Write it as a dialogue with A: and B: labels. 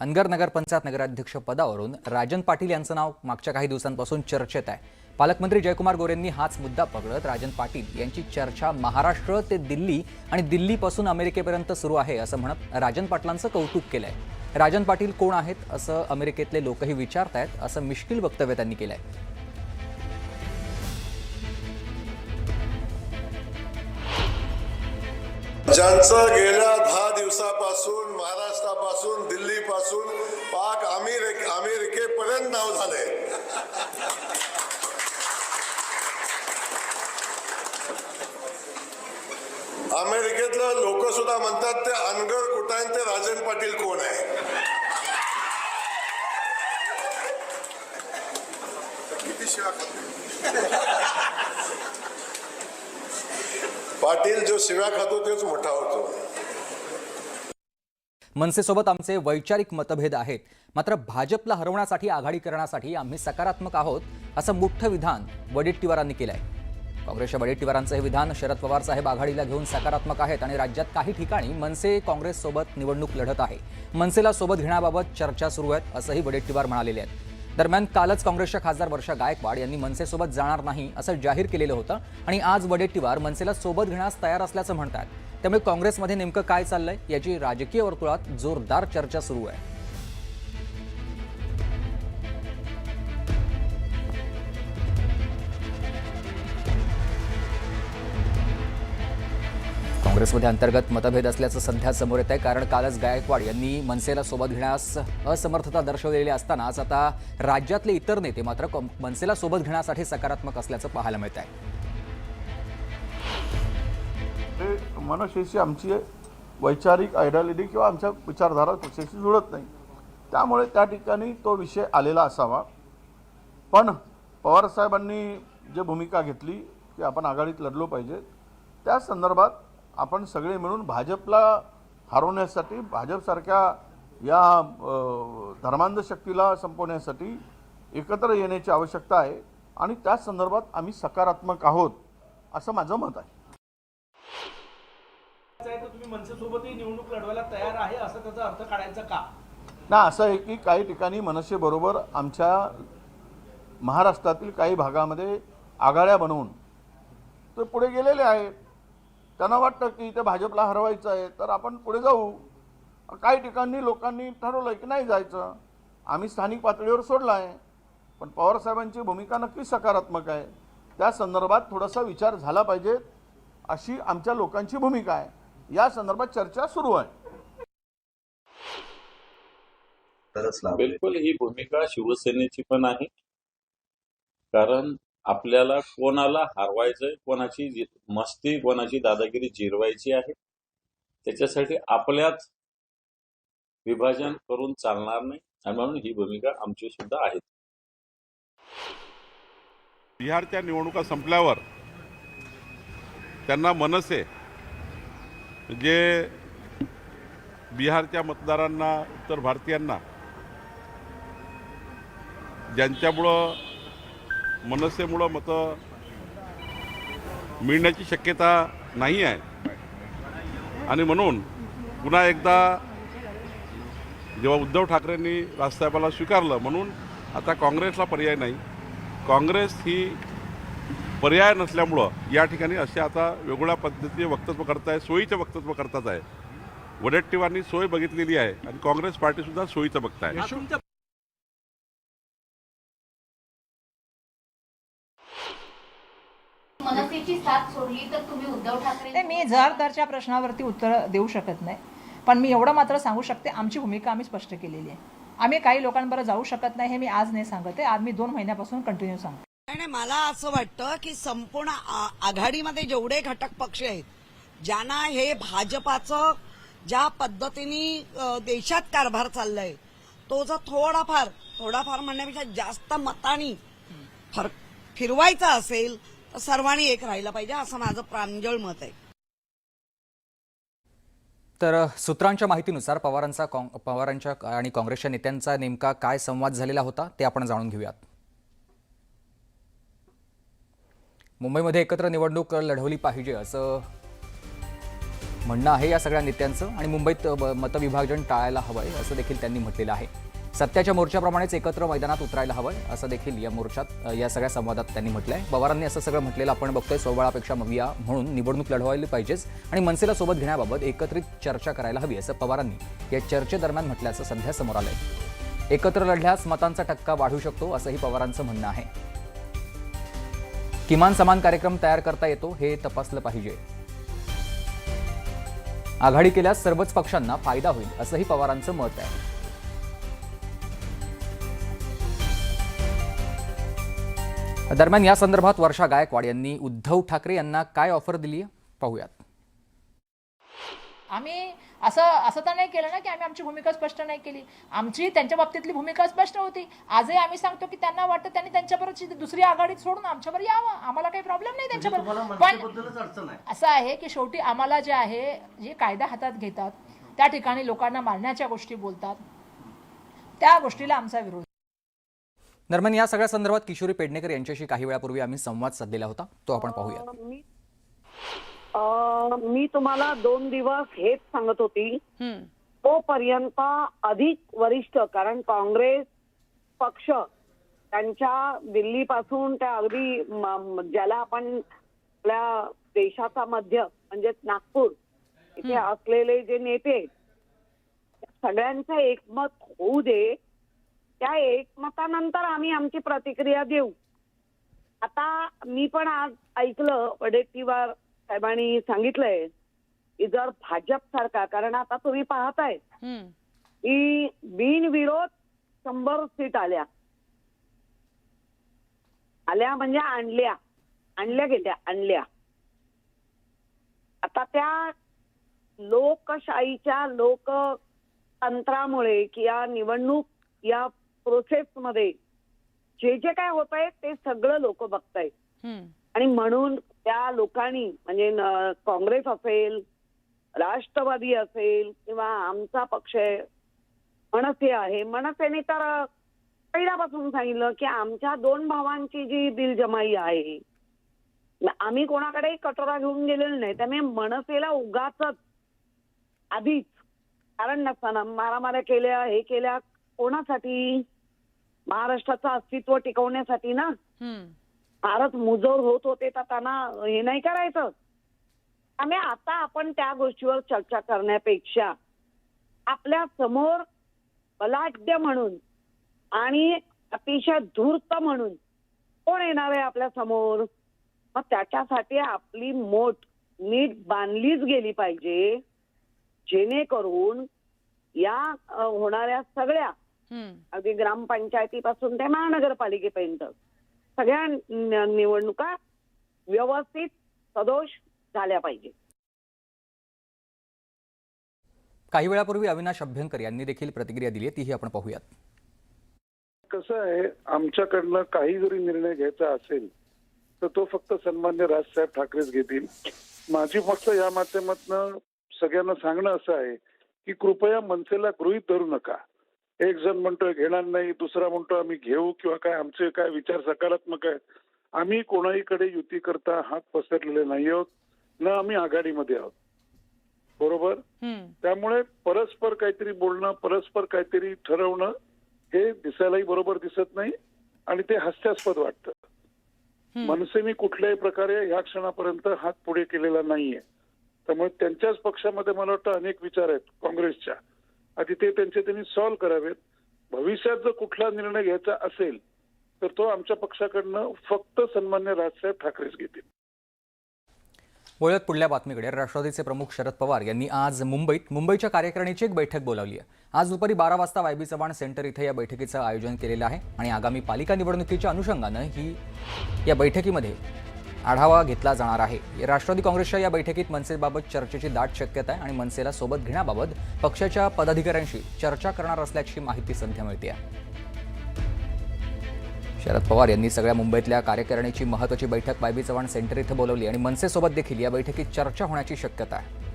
A: अनगर नगरपंचायत नगराध्यक्ष पदावरून राजन पाटील यांचं नाव मागच्या काही दिवसांपासून चर्चेत आहे. पालकमंत्री जयकुमार गोरेंनी हाच मुद्दा पकडत राजन पाटील यांची चर्चा महाराष्ट्र ते दिल्ली आणि दिल्लीपासून अमेरिकेपर्यंत सुरू आहे असं म्हणत राजन पाटलांचं कौतुक केलंय. राजन पाटील कोण आहेत असं अमेरिकेतले लोकही विचारतायत असं मिश्किल वक्तव्य त्यांनी केलंय.
B: ज्यांचं गेल्या दहा दिवसापासून महाराष्ट्रापासून दिल्लीपासून पाक अमेरिक अमेरिकेपर्यंत नाव झालंय. अमेरिकेतलं लोक सुद्धा म्हणतात ते अनगर कुटाण ते राजन पाटील कोण आहे? किती शिवा खातो? पाटील जो शिव्या खातो तोच मोठा होतो.
A: मनसेसोबत आमचे वैचारिक मतभेद आहेत. मात्र भाजपला हरवण्यासाठी आघाडी करण्यासाठी आम्ही सकारात्मक आहोत असं मोठं विधान वडेट्टीवारांनी केलं आहे काँग्रेसच्या वडेट्टीवारांचं हे विधान शरद पवार साहेब आघाडीला घेऊन सकारात्मक आहेत आणि राज्यात काही ठिकाणी मनसे काँग्रेससोबत निवडणूक लढत आहे. मनसेला सोबत घेण्याबाबत चर्चा सुरू आहेत असंही वडेट्टीवार म्हणालेले आहेत. दरम्यान कालच काँग्रेसच्या खासदार वर्षा गायकवाड यांनी मनसेसोबत जाणार नाही असं जाहीर केलेलं होतं आणि आज वडेट्टीवार मनसेला सोबत घेण्यास तयार असल्याचं म्हणतात त्यामुळे काँग्रेसमध्ये नेमकं काय चाललंय याची राजकीय वर्तुळात जोरदार चर्चा सुरू आहे. काँग्रेसमध्ये अंतर्गत मतभेद असल्याचं सध्या समोर येत आहे कारण कालच गायकवाड यांनी मनसेला सोबत घेण्यास असमर्थता दर्शवलेली असतानाच आता राज्यातले इतर नेते मात्र मनसेला सोबत घेण्यासाठी सकारात्मक असल्याचं पाहायला मिळत आहे
C: ते आमची वैचारिक आयडियॉलॉजी किंवा आमच्या विचारधारा पक्षाशी जुळत नाही. त्यामुळे त्या ठिकाणी तो विषय आलेला असावा. पण पवारसाहेबांनी जे भूमिका घेतली की आपण आघाडीत लढलो पाहिजे त्या संदर्भात आपण सगळे मिळून भाजपला हरवण्यासाठी भाजपसारख्या या धर्मांध शक्तीला संपवण्यासाठी एकत्र येण्याची आवश्यकता आहे आणि त्या संदर्भात आम्ही सकारात्मक आहोत असं माझं मत आहे.
D: तयार आहे
C: ना असं आहे की काही ठिकाणी मनसेबरोबर आमच्या महाराष्ट्रातील काही भागामध्ये आघाड्या बनवून ते पुढे गेलेले आहेत. त्यांना वाटतं की इथे भाजपला हरवायचं आहे तर आपण पुढे जाऊ. काही ठिकाणी लोकांनी ठरवलं की नाही जायचं. आम्ही स्थानिक पातळीवर सोडला आहे पण पवारसाहेबांची भूमिका नक्कीच सकारात्मक आहे. त्या संदर्भात थोडासा विचार झाला पाहिजे अशी आमच्या लोकांची भूमिका आहे. या संदर्भात चर्चा सुरू आहे.
E: बिलकुल ही भूमिका शिवसेनेची पण आहे. कारण आपल्याला कोणाला हरवायचंय कोणाची मस्ती कोणाची दादागिरी जिरवायची आहे त्याच्यासाठी आपल्यात विभाजन करून चालणार नाही. आणि म्हणून ही भूमिका आमची सुद्धा आहे.
F: बिहारच्या निवडणुका संपल्यावर त्यांना मनसे जे बिहारच्या मतदारांना उत्तर भारतीयांना ज्यांच्यामुळं मनसेमुळं मतं मिळण्याची शक्यता नाही आहे. आणि म्हणून पुन्हा एकदा जेव्हा उद्धव ठाकरेंनी राजसाहेबाला स्वीकारलं म्हणून आता काँग्रेसला पर्याय नाही. काँग्रेस ही पर्याय नसल्यामुळं या ठिकाणी असे आता वेगवेगळ्या पद्धतीचे वक्तव्य आहे सोयीचे वक्तव्य करतात आहे. वडेट्टीवारांनी सोय बघितलेली आहे आणि काँग्रेस पार्टीसुद्धा सोयीचं
D: बघत आहे
G: मनसेची साथ सोडली तर तुम्ही उद्धव ठाकरे
H: मी जबाबदारच्या प्रश्नावरती उत्तर देऊ शकत नाही. पण मी एवढं मात्र सांगू शकते आमची भूमिका आम्ही स्पष्ट केलेली आहे. आम्ही काही लोकांबरोबर जाऊ शकत नाही हे मी आज नाही सांगत आहे आज मी दोन महिन्यापासून कंटिन्यू सांगते.
I: नाही नाही, मला असं वाटतं की संपूर्ण आघाडीमध्ये जेवढे घटक पक्ष आहेत ज्यांना हे भाजपाचं ज्या पद्धतीने देशात कारभार चाललाय तो जर थोडाफार थोडाफार म्हणण्यापेक्षा जास्त मतानी फर फिरवायचा असेल सर्वांनी एक राहिलं पाहिजे असं माझं प्रांजळ मत आहे.
A: तर सूत्रांच्या माहितीनुसार पवारांचा पवारांच्या आणि काँग्रेसच्या नेत्यांचा नेमका काय संवाद झालेला होता ते आपण जाणून घेऊयात. मुंबईमध्ये एकत्र निवडणूक लढवली पाहिजे असं म्हणणं आहे या सगळ्या नेत्यांचं आणि मुंबईत ब- मतविभाजन टाळायला हवंय असं देखील त्यांनी म्हटलेलं आहे. सत्याच्या मोर्चाप्रमाणेच एकत्र मैदानात उतरायला हवं असं देखील या मोर्चात या सगळ्या संवादात त्यांनी म्हटलंय. पवारांनी असं सगळं म्हटलेलं आपण बघतोय सोबळापेक्षा मविया म्हणून निवडणूक लढवायला पाहिजेच आणि मनसेला सोबत घेण्याबाबत एकत्रित चर्चा करायला हवी असं पवारांनी या चर्चेदरम्यान म्हटल्याचं सध्या समोर आलंय. एकत्र लढल्यास मतांचा टक्का वाढू शकतो असंही पवारांचं म्हणणं आहे. किमान समान कार्यक्रम तयार करता येतो हे तपासलं पाहिजे. आघाडी केल्यास सर्वच पक्षांना फायदा होईल असंही पवारांचं मत आहे. दरम्यान या संदर्भात वर्षा गायकवाड यांनी उद्धव ठाकरे यांना काय ऑफर दिली आहे पाहूयात.
H: आम्ही असं असं तर नाही केलं ना की आम्ही आमची भूमिका स्पष्ट नाही केली. आमची त्यांच्या बाबतीतली भूमिका स्पष्ट होती. आजही आम्ही सांगतो की त्यांना वाटतं त्यांनी त्यांच्याबरोबरची दुसरी आघाडीत सोडून आमच्यावर यावं. आम्हाला काही प्रॉब्लेम नाही त्यांच्याबरोबर. पण असं आहे की शेवटी आम्हाला जे आहे जे कायदा हातात घेतात त्या ठिकाणी लोकांना मारण्याच्या गोष्टी बोलतात. त्या गोष्टीला आमचा विरोध
A: दरम्यान या सगळ्या संदर्भात किशोरी पेडणेकर यांच्याशी काही वेळापूर्वी आम्ही संवाद साधलेला होता. तो आपण पाहूया
J: मी अं, मी तुम्हाला दोन दिवस हेच सांगत होती. तोपर्यंत अधिक वरिष्ठ कारण काँग्रेस पक्ष त्यांच्या दिल्लीपासून त्या अगदी ज्याला आपण आपल्या देशाचा मध्य म्हणजेच नागपूर इथे असलेले जे नेते सगळ्यांचं एकमत होऊ दे. त्या एकमतानंतर आम्ही आमची प्रतिक्रिया देऊ. आता मी पण आज ऐकलं वडेट्टीवार साहेबांनी सांगितलंय की जर भाजप सारखा कारण आता तुम्ही पाहताय की बिनविरोध शंभर सीट आल्या. आल्या म्हणजे आणल्या. आणल्या गेल्या आणल्या. आता त्या लोकशाहीच्या लोकतंत्रामुळे किंवा निवडणूक या प्रोसेसमध्ये जे जे काय होत आहे ते सगळं लोक बघतायत. आणि म्हणून त्या लोकांनी म्हणजे काँग्रेस असेल राष्ट्रवादी असेल किंवा आमचा पक्ष आहे मनसे आहे मनसेने तर पहिल्यापासून सांगितलं की आमच्या दोन भावांची जी दिलजमाई आहे आम्ही कोणाकडेही कटोरा घेऊन गेलेलो नाही त्यामुळे मनसेला उगाच आधीच कारण नसताना मारामाऱ्या केल्या हे केल्या कोणासाठी? महाराष्ट्राचं अस्तित्व टिकवण्यासाठी ना? फारच मुजोर होत होते तर त्यांना हे नाही करायचं. त्यामुळे आता आपण त्या गोष्टीवर चर्चा करण्यापेक्षा आपल्यासमोर बलाढ्य म्हणून आणि अतिशय धूर्त म्हणून कोण येणार आहे आपल्यासमोर? मग त्याच्यासाठी आपली मोठ नीट बांधलीच गेली पाहिजे. जेणेकरून या होणाऱ्या सगळ्या अगदी ग्रामपंचायतीपासून ते महानगरपालिकेपर्यंत. सगळ्या निवडणुका व्यवस्थित सदोष झाल्या पाहिजे.
A: काही वेळापूर्वी अविनाश अभ्यंकर यांनी देखील प्रतिक्रिया दिली आहे तीही आपण पाहूयात.
K: कसं आहे आमच्याकडनं काही जरी निर्णय घ्यायचा असेल तर तो फक्त सन्मान्य राजसाहेब ठाकरेच घेतील. माझी फक्त या माध्यमातून सगळ्यांना सांगणं असं आहे की कृपया मनसेला गृहीत धरू नका. एक जण म्हणतोय घेणार नाही दुसरा म्हणतो आम्ही घेऊ किंवा काय आमचे काय विचार सकारात्मक आहेत. आम्ही कोणाहीकडे युती करता हात पसरलेले नाही आहोत न आम्ही आघाडीमध्ये आहोत. बरोबर? त्यामुळे परस्पर काहीतरी बोलणं परस्पर काहीतरी ठरवणं हे दिसायलाही बरोबर दिसत नाही आणि ते हास्यास्पद वाटतं. मनसेने कुठल्याही प्रकारे ह्या क्षणापर्यंत हात पुढे केलेला नाहीये. त्यामुळे त्यांच्याच पक्षामध्ये मला वाटतं अनेक विचार आहेत काँग्रेसच्या. आधी ते त्यांचे त्यांनी सॉल्व्ह करावेत. भविष्यात जर कुठला निर्णय घ्यायचा असेल तर तो आमच्या पक्षाकडनं फक्त सन्मान्य राजसाहेब ठाकरेच घेतील.
A: वळत पुढल्या बातमीकडे. राष्ट्रवादीचे प्रमुख शरद पवार यांनी आज मुंबईत मुंबईच्या कार्यकारिणीची एक बैठक बोलावली आहे. आज दुपारी बारा वाजता वायबी चव्हाण सेंटर इथे या बैठकीचं आयोजन केलेलं आहे आणि आगामी पालिका निवडणुकीच्या अनुषंगानं ही या बैठकीमध्ये आढावा घेतला जाणार आहे. राष्ट्रवादी काँग्रेसच्या या बैठकीत मनसेबाबत चर्चेची दाट शक्यता आहे आणि मनसेला सोबत घेण्याबाबत पक्षाच्या पदाधिकाऱ्यांशी चर्चा करणार असल्याची माहिती सध्या मिळते आहे शरद पवार यांनी सगळ्या मुंबईतल्या कार्यकारिणीची महत्त्वाची बैठक वायबी चव्हाण सेंटर इथं बोलवली आणि मनसेसोबत देखील या बैठकीत चर्चा होण्याची शक्यता आहे.